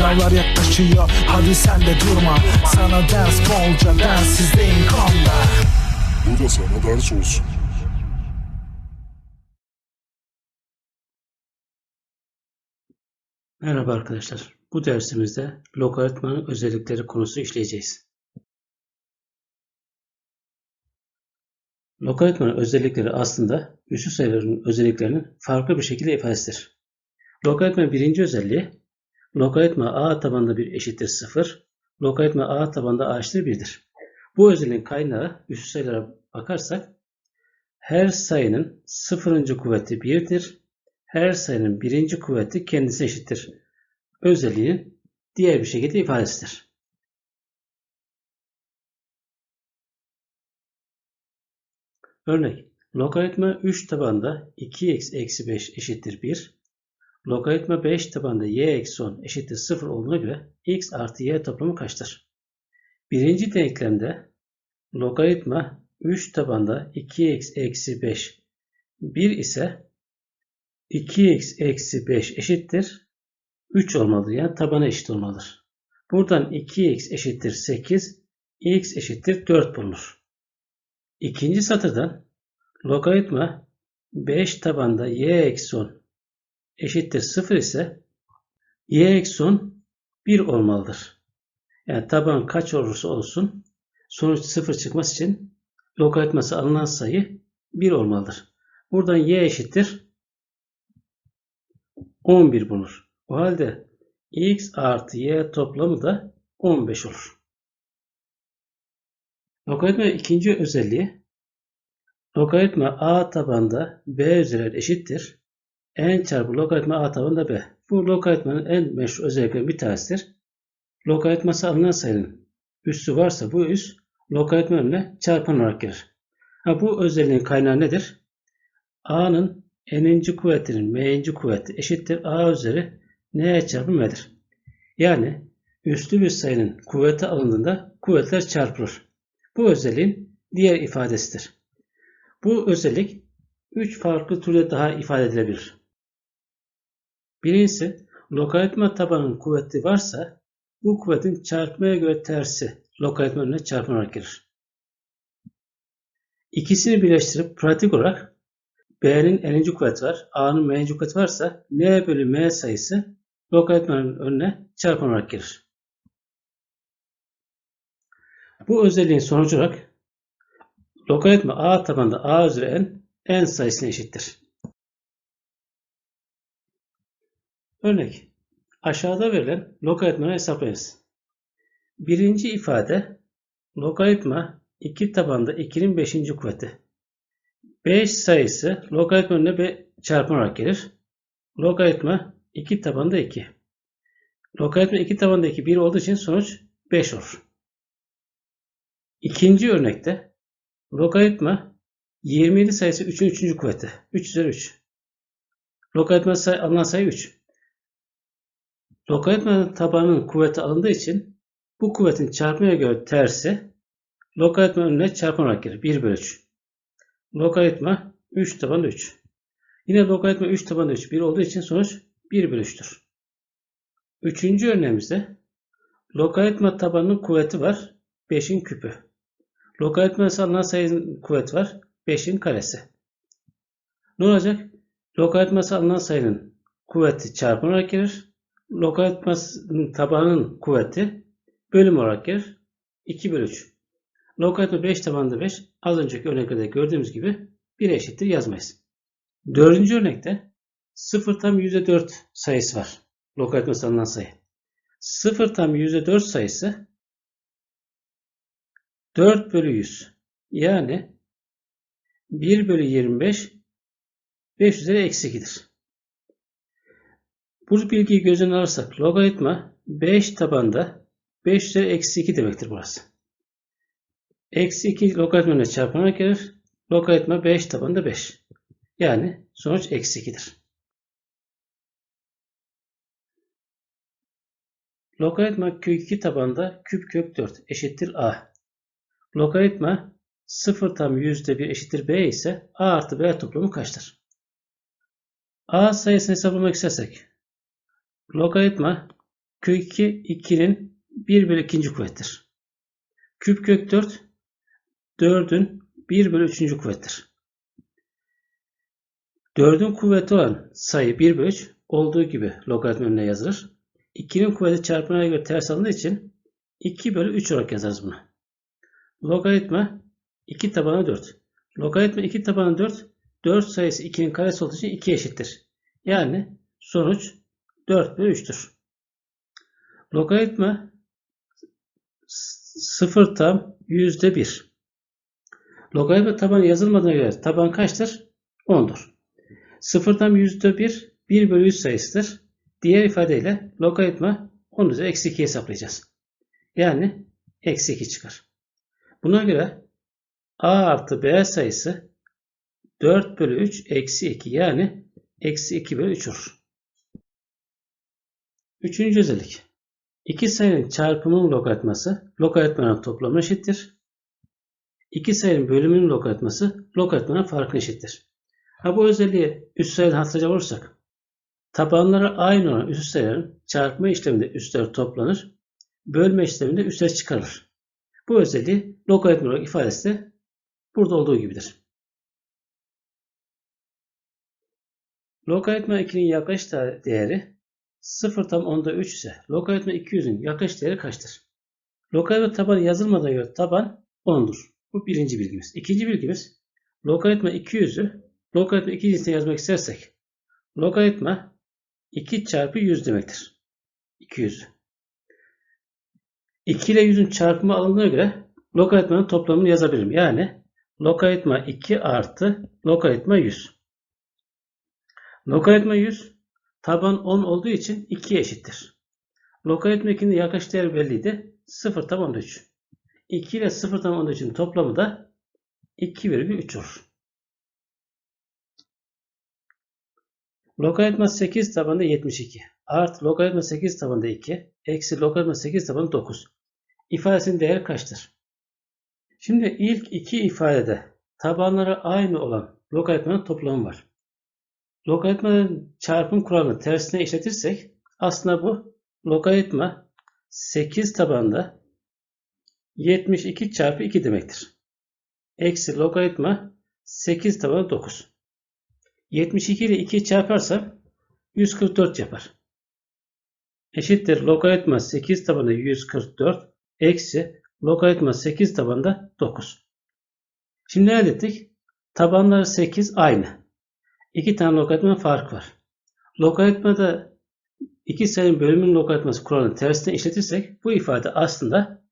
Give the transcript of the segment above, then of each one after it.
Sınavlar yaklaşıyor hadi sen de durma Sana ders bolca densizliğin konda Bu da sana ders olsun. Merhaba arkadaşlar. Bu dersimizde logaritmanın özellikleri konusu işleyeceğiz. Logaritmanın özellikleri aslında üssü sayıların özelliklerinin farklı bir şekilde ifadesidir. Logaritmanın birinci özelliği logaritma a tabanında bir eşittir 0, logaritma a tabanında a eşittir 1'dir. Bu özelliğin kaynağı üssü sayılara bakarsak her sayının sıfırıncı kuvveti 1'dir her sayının birinci kuvveti kendisi eşittir. Özelliğinin diğer bir şekilde ifadesidir. Örnek, logaritma 3 tabanda 2x eksi 5 eşittir 1. Logaritma 5 tabanda y eksi 10 eşittir 0 olduğuna göre x artı y toplamı kaçtır? Birinci denklemde logaritma 3 tabanda 2x eksi 5 1 ise 2x eksi 5 eşittir 3 olmalıdır. Yani tabana eşit olmalıdır. Buradan 2x eşittir 8, x eşittir 4 bulunur. İkinci satırdan logaritma 5 tabanda y eksi 10 eşittir 0 ise y eksi 10 1 olmalıdır. Yani taban kaç olursa olsun sonuç 0 çıkması için logaritması alınan sayı 1 olmalıdır. Buradan y eşittir 11 bulunur. O halde x artı y toplamı da 15 olur. Logaritma ikinci özelliği logaritma a tabanda b üzeri eşittir. N çarpı logaritma a tabanda b. Bu logaritmanın en meşhur özelliklerinden bir tanesidir. Logaritması alınan sayının üssü varsa bu üs logaritma önüne çarpan olarak gelir. Ha, bu özelliğin kaynağı nedir? a'nın n'inci kuvvetinin m'inci kuvveti eşittir a üzeri n'ye çarpı m'dir. Yani üslü bir sayının kuvveti alındığında kuvvetler çarpılır. Bu özelliğin diğer ifadesidir. Bu özellik üç farklı türde daha ifade edilebilir. Birincisi logaritma tabanının kuvveti varsa bu kuvvetin çarpmaya göre tersi logaritma önüne çarpılarak gelir. İkisini birleştirip pratik olarak B'nin n'inci kuvveti var. A'nın m'inci kuvveti varsa N bölü M sayısı logaritmanın önüne çarpan olarak gelir. Bu özelliğin sonucu olarak logaritma A tabanında A üzeri n n sayısına eşittir. Örnek. Aşağıda verilen logaritmanı hesaplayınız. Birinci ifade logaritma 2 tabanda 2'nin 5. kuvveti. 5 sayısı logaritma önüne bir çarpım olarak gelir. Logaritma 2 tabanda 2. Logaritma 2 tabanda 2 1 olduğu için sonuç 5 olur. İkinci örnekte logaritma 27 sayısı 3'ün 3. kuvveti. 3 üzeri 3. Logaritma say alınan sayı 3. Logaritma tabanının kuvveti alındığı için bu kuvvetin çarpmaya göre tersi logaritma önüne çarpım olarak gelir. 1 bölü 3. Logaritma 3 taban 3. Yine logaritma 3 taban 3 1 olduğu için sonuç 1 bölü 3'tür. Üçüncü örneğimizde logaritma tabanının kuvveti var 5'in küpü. Logaritması alınan sayının kuvveti var 5'in karesi. Ne olacak? Logaritması alınan sayının kuvveti çarpım olarak gelir. Logaritmasının tabanının kuvveti bölüm olarak gelir. 2 bölü 3. Logaritma 5 tabanında 5 az önceki örneklerde gördüğümüz gibi 1 eşittir yazmayız. Dördüncü örnekte 0 tam %4 sayısı var. Logaritması alınan sayı. 0 tam %4 sayısı 4 bölü 100. Yani 1 bölü 25 5 üzeri eksi 2'dir. Bu bilgiyi göz önüne alırsak logaritma 5 tabanda 5 üzeri eksi 2 demektir burası. Eksi 2 logaritma ile çarpanarak gelir. Logaritma 5 tabanında 5. Yani sonuç eksi 2'dir. Logaritma kök 2 tabanda küp kök 4 eşittir a. Logaritma 0 tam yüzde 1 eşittir b ise a artı b toplamı kaçtır? a sayısını hesaplamak istersek logaritma Kök 2 2'nin 1 bölü 2. kuvvettir. Küp kök 4 4'ün 1 bölü 3. kuvvettir. 4'ün kuvveti olan sayı 1 bölü 3 olduğu gibi logaritma önüne yazılır. 2'nin kuvveti çarpımına göre ters alındığı için 2 bölü 3 olarak yazarız bunu. Logaritma 2 tabanı 4. Logaritma 2 tabanı 4. 4 sayısı 2'nin karesi olduğu için 2 eşittir. Yani sonuç 4 bölü 3'tür. Logaritma 0 tam yüzde 1. Logaritma tabanı yazılmadığına göre taban kaçtır? 10'dur. 0 tam yüzde 1 1 bölü 3 sayısıdır. Diğer ifadeyle logaritma 10 üzeri eksi 2 hesaplayacağız. Yani eksi 2 çıkar. Buna göre a artı b sayısı 4 bölü 3 eksi 2 yani eksi 2 bölü 3 olur. Üçüncü özellik. İki sayının çarpımının logaritması logaritmanın toplamı eşittir. İki sayının bölümünün logaritması logaritmanın farkı eşittir. Ha bu özelliği üst sayıdan hatırlayacak olursak tabanları aynı olan üst sayıların çarpma işleminde üstler toplanır, bölme işleminde üstler çıkarılır. Bu özelliği logaritma ifadesi de burada olduğu gibidir. Logaritma 2'nin yaklaşık değeri 0 tam onda 3 ise logaritma 200'ün yaklaşık değeri kaçtır? Logaritma tabanı yazılmadan göre taban 10'dur. Bu birinci bilgimiz. İkinci bilgimiz logaritma 200'ü logaritma 2 cinsine yazmak istersek logaritma 2 çarpı 100 demektir. 200. 2 ile 100'ün çarpımı alındığına göre logaritmanın toplamını yazabilirim. Yani logaritma 2 artı logaritma 100. Logaritma 100 taban 10 olduğu için 2'ye eşittir. Logaritma 2'nin yaklaşık değeri belliydi. 0 tam 13. 2 ile 0 tam 13'ün toplamı da 2,3 olur. Logaritma 8 tabanında 72 artı logaritma 8 tabanında 2 eksi logaritma 8 tabanında 9 ifadesinin değeri kaçtır? Şimdi ilk iki ifadede tabanları aynı olan logaritmanın toplamı var. Logaritmanın çarpım kuralını tersine işletirsek aslında bu logaritma 8 tabanda 72 çarpı 2 demektir. Eksi logaritma 8 tabanı 9. 72 ile 2'yi çarparsam 144 yapar. Eşittir logaritma 8 tabanı 144 eksi logaritma 8 tabanında 9. Şimdi ne ettik? Tabanları 8 aynı. İki tane logaritma fark var. Logaritmada iki sayının bölümünün logaritması kuralını tersine işletirsek bu ifade aslında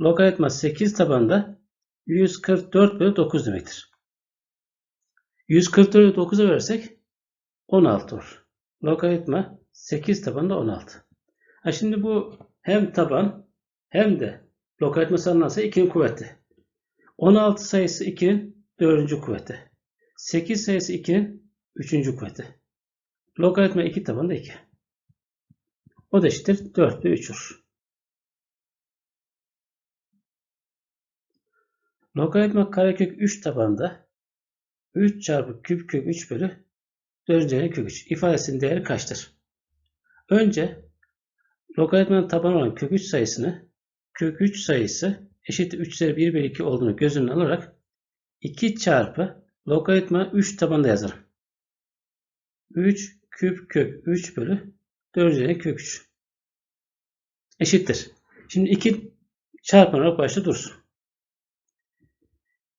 logaritma 8 tabanında 144 bölü 9 demektir. 144 bölü 9'a versek 16 olur. Logaritma 8 tabanında 16. Ha şimdi bu hem taban hem de logaritma sanılansa 2'nin kuvveti. 16 sayısı 2'nin 4. kuvveti. 8 sayısı 2'nin 3. kuvveti. Logaritma 2 tabanında 2. O da eşittir 4 ve 3 olur. Logaritma karekök 3 tabanında 3 çarpı küp kök 3 bölü 4. kök 3 ifadesinin değeri kaçtır? Önce logaritmanın tabanı olan kök 3 sayısını kök 3 sayısı eşittir 3 üzeri 1 bölü 2 olduğunu göz önüne alarak 2 çarpı logaritma 3 tabanında yazarım. 3 küp kök 3 bölü 4 üzeri kök 3 eşittir. Şimdi 2 çarpan olarak başta dursun.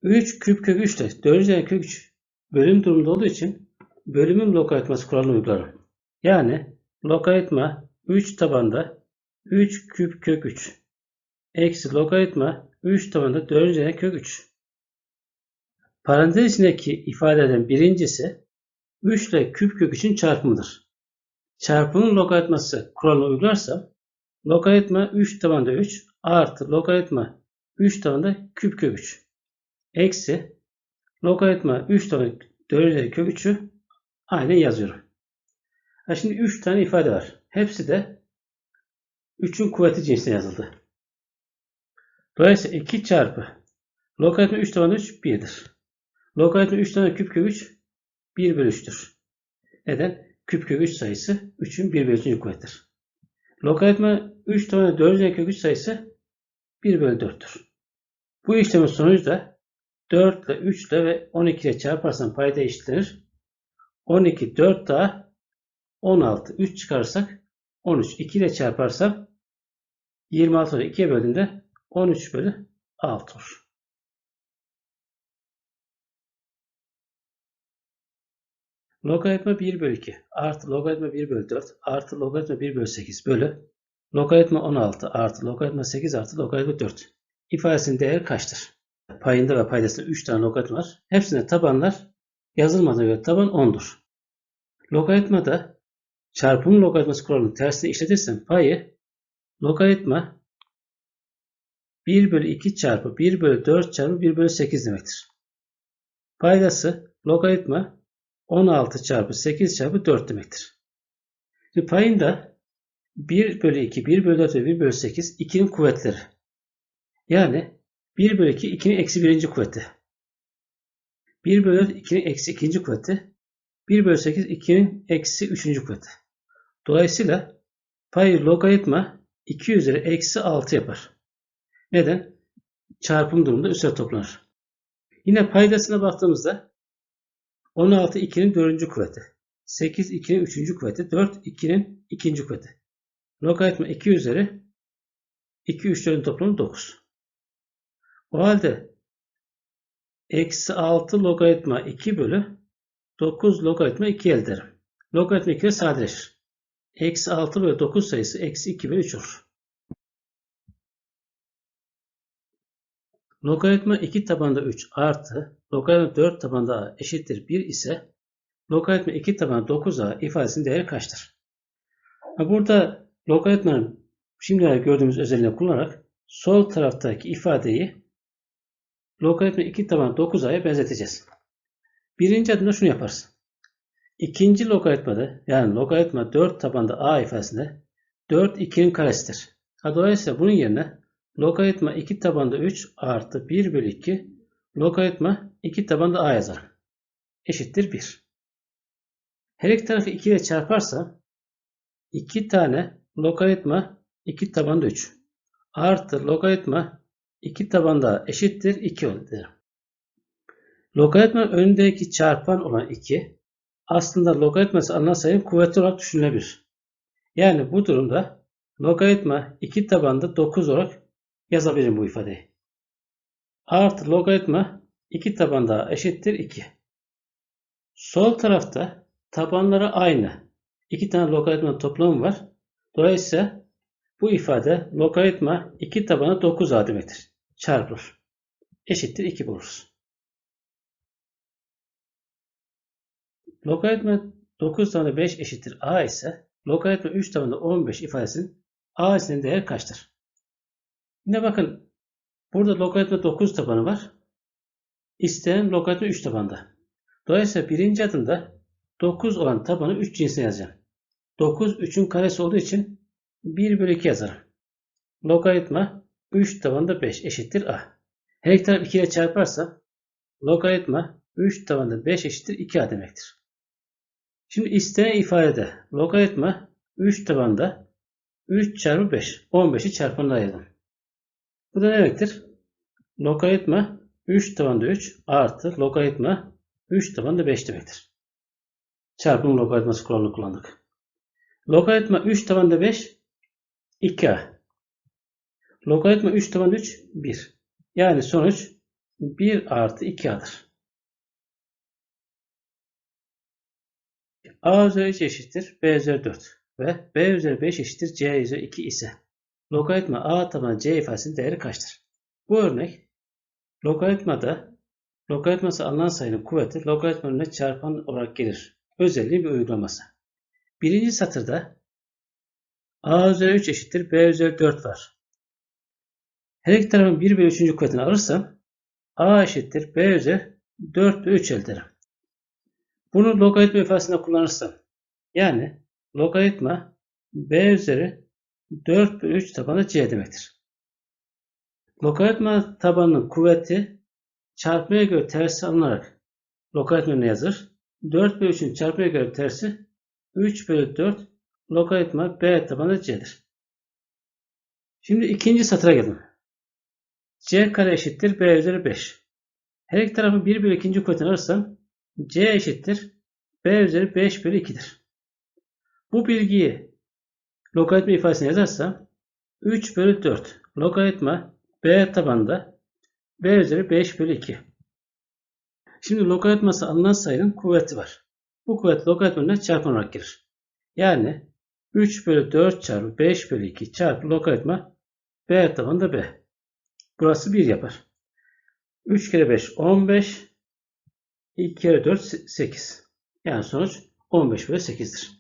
3 küp kök 3 ile 4 üzeri kök 3 bölüm durumunda olduğu için bölümün logaritması kuralını uygularım. Yani logaritma 3 tabanda 3 küp kök 3 eksi logaritma 3 tabanda 4 üzeri kök 3. Parantez içindeki ifadeden birincisi 3 ile küp kök 3'ün çarpımıdır. Çarpımın logaritması kuralını uygularsam logaritma 3 tabanda 3 artı logaritma 3 tabanda küp kök 3 eksi logaritma 3 tabanda 4 üzeri kök 3'ü aynen yazıyorum. Ha şimdi 3 tane ifade var. Hepsi de 3'ün kuvveti cinsine yazıldı. Dolayısıyla 2 çarpı logaritma 3 tabanı 3 1'dir. Logaritma 3 tane küp kök 3 1 bölü 3'tür. Neden? Küp kök 3 sayısı 3'ün 1 bölü 3. kuvvettir. Logaritma 3 tane 4. kök 3 sayısı 1 bölü 4'tür. Bu işlemin sonucu da 4 ile 3 ile ve 12 ile çarparsan payda eşitlenir. 12 4 daha 16 3 çıkarırsak 13 2 ile çarparsam 26 ile 2'ye böldüğümde 13 bölü 6 olur. Logaritma 1 bölü 2 artı logaritma 1 bölü 4 artı logaritma 1 bölü 8 bölü logaritma 16 artı logaritma 8 artı logaritma 4 ifadesinin değeri kaçtır? Payında ve paydasında 3 tane logaritma var. Hepsine tabanlar yazılmadığına göre taban 10'dur. Logaritmada çarpım logaritması kuralının tersine işletirsen payı logaritma 1 bölü 2 çarpı 1 bölü 4 çarpı 1 bölü 8 demektir. Paydası logaritma 16 çarpı 8 çarpı 4 demektir. Şimdi payında 1 bölü 2, 1 bölü 4 ve 1 bölü 8 2'nin kuvvetleri. Yani 1 bölü 2 2'nin eksi 1. kuvveti. 1 bölü 4 2'nin eksi 2. kuvveti. 1 bölü 8 2'nin eksi 3. kuvveti. Dolayısıyla payı logaritma 2 üzeri eksi 6 yapar. Neden? Çarpım durumunda üstler toplanır. Yine paydasına baktığımızda 16 2'nin 4. kuvveti. 8 2'nin 3. kuvveti. 4 2'nin 2. kuvveti. Logaritma 2 üzeri 2 3'lerin toplamı 9. O halde eksi 6 logaritma 2 bölü 9 logaritma 2 elde ederim. Logaritma 2 ile sadeleşir. Eksi 6 bölü 9 sayısı eksi 2 bölü 3 olur. Logaritma 2 tabanda 3 artı logaritma 4 tabanda a eşittir 1 ise logaritma 2 tabanda 9a ifadesinin değeri kaçtır? Burada logaritmanın şimdilerde gördüğümüz özelliğini kullanarak sol taraftaki ifadeyi logaritma 2 taban 9a'ya benzeteceğiz. Birinci adımda şunu yaparız. İkinci logaritmada yani logaritma 4 tabanda a ifadesinde 4 2'nin karesidir. Ha, dolayısıyla bunun yerine logaritma 2 tabanda 3 artı 1 bölü 2 logaritma 2 tabanda a yazarım. Eşittir 1. Her iki tarafı 2 ile çarparsam 2 tane logaritma 2 tabanda 3 artı logaritma 2 tabanda eşittir 2 olur. Logaritma önündeki çarpan olan 2 aslında logaritması alınan sayının kuvveti olarak düşünülebilir. Yani bu durumda logaritma 2 tabanda 9 olarak yazabilirim bu ifadeyi. Artı logaritma 2 tabanda eşittir 2. Sol tarafta tabanları aynı. 2 tane logaritma toplamı var. Dolayısıyla bu ifade logaritma 2 tabanı 9a demektir. Çarpılır. Eşittir 2 buluruz. Logaritma 9 tabanı 5 eşittir a ise logaritma 3 tabanı 15 ifadesinin a'sinin değeri kaçtır? Yine bakın burada logaritma 9 tabanı var. İstenen logaritma 3 tabanda. Dolayısıyla birinci adımda 9 olan tabanı 3 cinsine yazacağım. 9 3'ün karesi olduğu için 1 bölü 2 yazarım. Logaritma 3 tabanda 5 eşittir a. Her iki taraf 2 ile çarparsa logaritma 3 tabanda 5 eşittir 2a demektir. Şimdi istenen ifadede logaritma 3 tabanda 3 çarpı 5. 15'i çarpanına ayırdım. Bu da ne demektir? Logaritma 3 tabanda 3 artı logaritma 3 tabanda 5 demektir. Çarpım logaritması kuralını kullandık. Logaritma 3 tabanda 5 2a. Logaritma 3 tabanda 3 1. Yani sonuç 1 artı 2a'dır. a üzeri 3 eşittir b üzeri 4 ve b üzeri 5 eşittir c üzeri 2 ise logaritma a tabanı c ifadesinin değeri kaçtır? Bu örnek logaritmada logaritması alınan sayının kuvveti logaritma önüne çarpan olarak gelir. Özelliği bir uygulaması. Birinci satırda a üzeri 3 eşittir b üzeri 4 var. Her iki tarafın 1 bölü 3. kuvvetini alırsam a eşittir b üzeri 4 bölü 3 elde ederim. Bunu logaritma ifadesinde kullanırsam yani logaritma b üzeri 4 bölü 3 tabanı c demektir. Logaritma tabanının kuvveti çarpmaya göre tersi alınarak logaritma önüne yazılır. 4 bölü 3'ün çarpmaya göre tersi 3 bölü 4 logaritma b tabanı c'dir. Şimdi ikinci satıra geldim. C kare eşittir B üzeri 5. Her iki tarafı 1 bölü ikinci kuvvetini alırsam C eşittir B üzeri 5 bölü 2'dir. Bu bilgiyi logaritma ifadesine yazarsam 3 bölü 4 logaritma B tabanda B üzeri 5 bölü 2. Şimdi logaritması alınan sayının kuvveti var. Bu kuvvet logaritmanın çarpım olarak gelir. Yani 3 bölü 4 çarpı 5 bölü 2 çarpı logaritma B tabanında B. Burası 1 yapar. 3 kere 5 15. 2 kere 4 8. Yani sonuç 15 bölü 8'dir.